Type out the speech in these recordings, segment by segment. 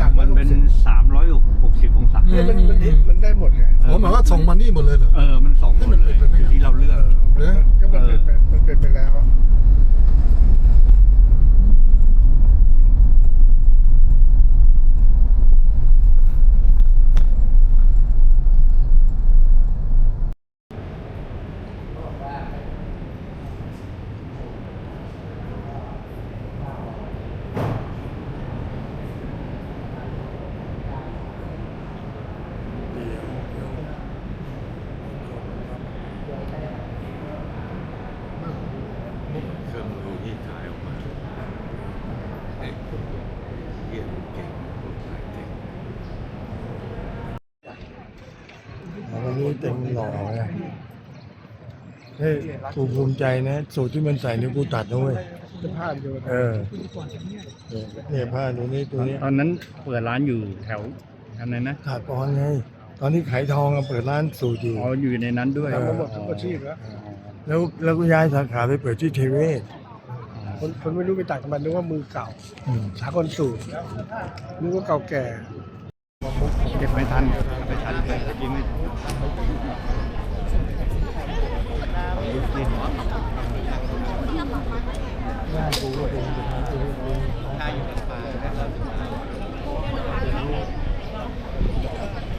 สามร้อมัยนหกเป็นสิบสามร้อยหกสิบองศา เนี่ยมันมันมันได้หมดไงผมหมายว่าส่งมานี่หมดเลยเหรอ เออ มันส่งหมดเลยอยู่ที่เราเลือกหรือก็มันเป็นไปมันเป็นไปแล้ว เครื่องมือที่ขายออกมาเด็กเรียนเก่งคนขายเก่ง วันนี้ เต็มหล่อไงเฮ้ยกูภูมิใจนะ สูตรที่มันใส่นี่กูตัดนะเว้ยจะผ่านอยู่เออเนี่ยผ้าตัวนี้ตัวนี้ตอนนั้นเปิดร้านอยู่แถวอันไหนนะขาดปอนไงตอนนี้ขายทองอะเปิดร้านสูตรอยู่อ๋ออยู่ในนั้นด้วยเอทำมาหมดทุกอาชีพแล้วแล้วแล้วก็ย้ายสาขาไปเปิดที่เทเวศคนคนไม่รู้ไปตัดกันมันนึกว่ามือเก่าอืมสากลสูตรนึกว่าเก่าแก่ เก็บไม่ทันไม่ทันกินไม่หน้ากูก็เป็นเป็น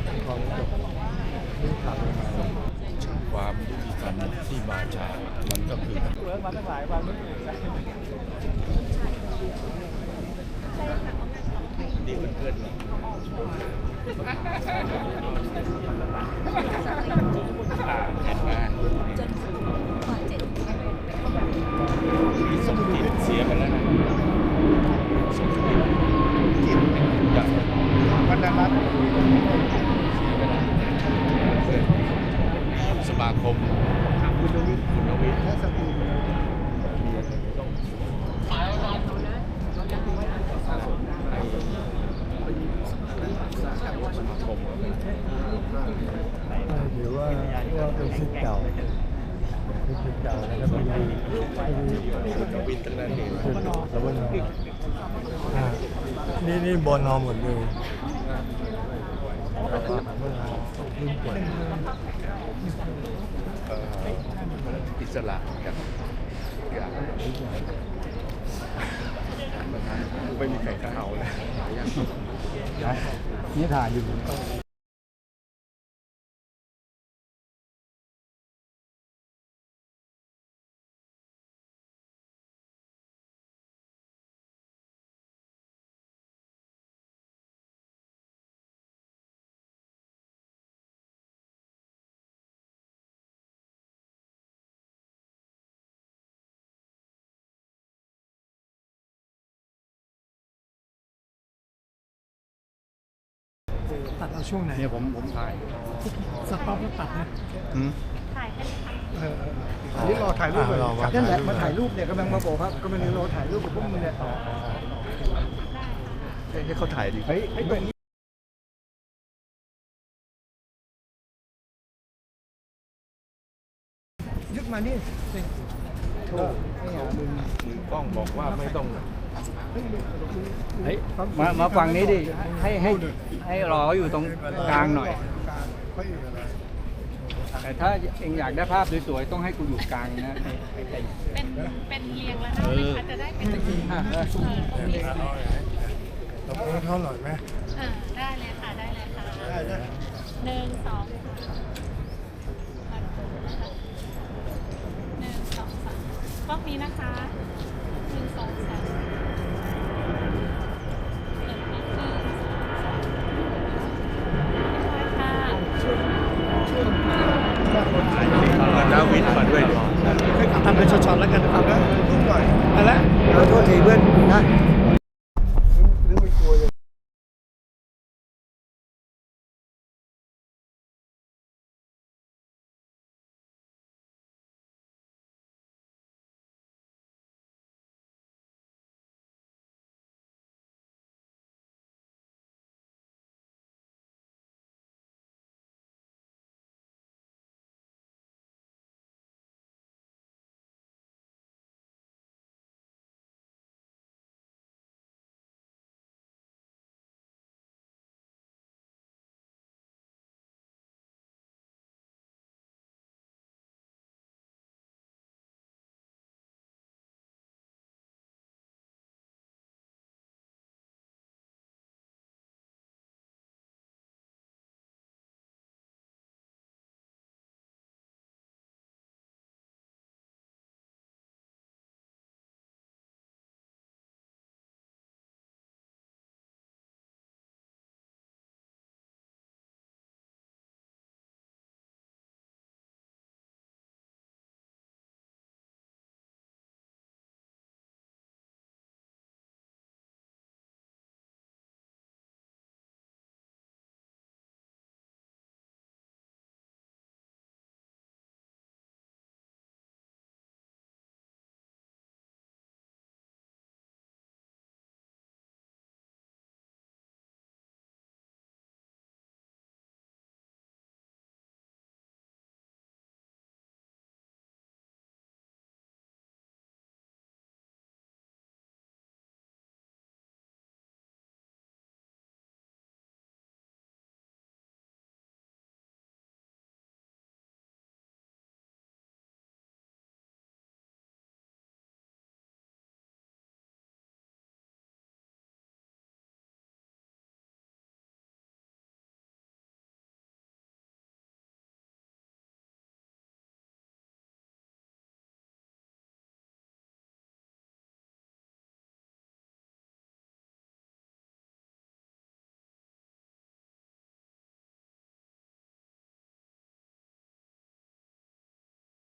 เป็นของจบนี่ตัดมาความยุติธรรมที่มาจากมันก็คือดีเพื่อนๆ มีสมจิตเสียไปแล้วนะสมจิตจิตอย่าง วรรณรัตน์ เสียไปแล้วเพื่อนสมาคม คุณวิทย์ คุณวิทย์ และสตรี สมาคม เดี๋ยวว่าว่าเป็นสิทธิ์เก่า เป็นสิทธิ์เก่านะครับเป็นดีเป็นดีวิทย์ตั้งแต่เด็กเป็นสวนาอ่านี่นี่บอลนอหมดเลยอิสระจากอย่างไม่มีใครกล้าเอาเลยนี่ถ่ายอยู่ ตัดเอาช่วงไหนเนี่ยผมผมถ่ายสต็อปแล้วตัดนะอืมเอออันนี้รอถ่ายรูปเลยอ่ารอมานั่นแหละถ่ายรูปมาถ่ายรูปเนี่ยกำลังมาบอกครับกำลังรอถ่ายรูปกับพวกมึงเนี่ยให้เขาถ่ายดิเฮ้ยไอ้ตรงนี้ยึดมานี่สิโธ่ไอ้หามึงมือกล้องบอกว่าไม่ต้อง เฮ้ยมามาฝั่งนี้ดิ ให้ให้ให้รออยู่ตรงกลางหน่อยเขาอยู่อะไรแต่ถ้าเองอยากได้ภาพสวยๆ ต้องให้กูอยู่กลางนะให้ให้ให้เป็นเป็นเรียงแล้วได้ไหมคะจะได้เป็นเอออะเออเราเองเขาหน่อยไหมเออได้เลยค่ะ ได้เลยค่ะได้ได้หนึ่งสองหนึ่งสองสามกล้องนี้นะคะ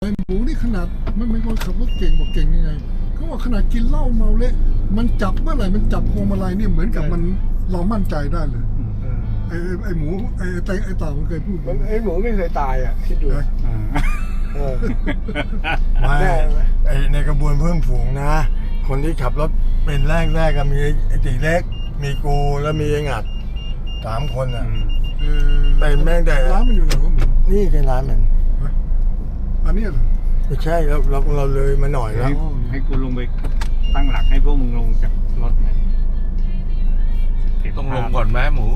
ไอ้หมูนี่ขนาดมันเป็นคนขับรถเก่งบอกเก่งยังไงเขาบอกขนาดกินเหล้าเมาเละมันจับเมื่อไหร่มันจับพวงมาลัยเนี่ยเหมือนกับมันเรามั่นใจได้เลยไอ้ไอ้ไอ้หมูไอ้ไอ้ไอ้เต่ามันเคยพูดมันไอ้หมูไม่เคยตายอะคิดดูนะอ่าเออไม่แน่ไหมไอในกระบวนเพิ่มฝูงนะ คนที่ขับรถเป็นแรกแรกๆก็มีไอตีเล็ก มีกูแล้วมีไอ้งัดสามคนอะเออเป็นแม่งแต่ร้านมันอยู่ไหนวะหมูนี่คือร้านมัน อันเนี้ยเหรอไม่ใช่เราเราเราเลยมาหน่อยแล้ว ให้ให้กูลงไปตั้งหลักให้พวกมึงลงจากรถนะเก็บต้องลงภาพก่อนไหมหมู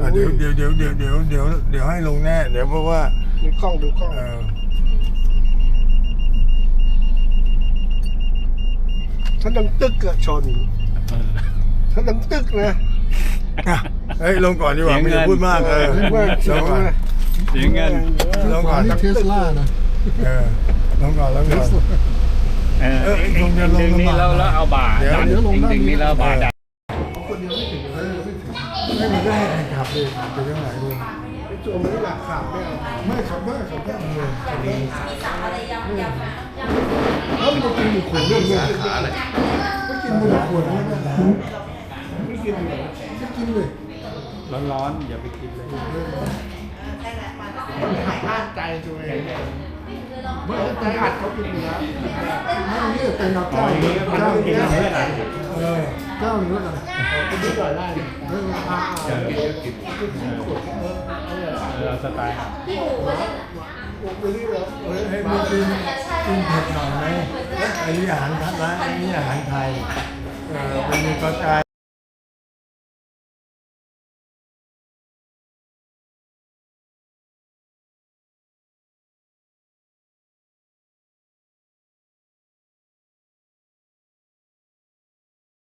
อะเดี๋ยวเดี๋ยวเดี๋ยวเดี๋ยวเดี๋ยวเดี๋ยวเดี๋ยวให้ลงแน่ เดี๋ยวเพราะว่ามีกล้องดูกล้องเออถ้าดังตึกอะชนเออถ้าดังตึกนะอะเฮ้ยลงก่อนดีกว่าเสียไม่เงิต้นพูดมากเออเรียกว่าลเสียงงก่อนนะเสียเงิน ลงก่อนนี่เทสลานะ เออลงก่อนลงก่อน เออเออลงดี๋ยวลงดึงนี่แล้วแล้วเอาบ่าเดี๋ยวดันเดี๋ยวลงด้านดึงนี้ นี่แล้วเอาบ่าดันคนเดียวไม่ถึงเลยไม่ถึงไม่มันก็ให้ใครขับดิไปเรื่องไหนดิไอ้โจมไม่ได้หลักขาดไม่เอาไม่ขับได้ขับได้เออแล้วมันกินหมูขวดเรื่องเนี้ยขาเลยไม่กินหมูขวดไม่ได้ไม่กินเลยไม่กินเลยร้อนๆอย่าไปกินเลยหักห้ามใจตัวเองไม่ใจอัดเขากินอยู่แล้วไม่เนี่ยแต่งับอ๋อเจ้านี้มันเจ้าต้องกินกับเอง แล้วกันเป็นที่ก่อนได้เอออ่าเออเออสไตล์เฮ้ยให้มีกินกินเผ็ดหน่อยไหมไอ้นี่อาหารร้านไอ้นี่อาหารไทยเออเป็นมีปลากาย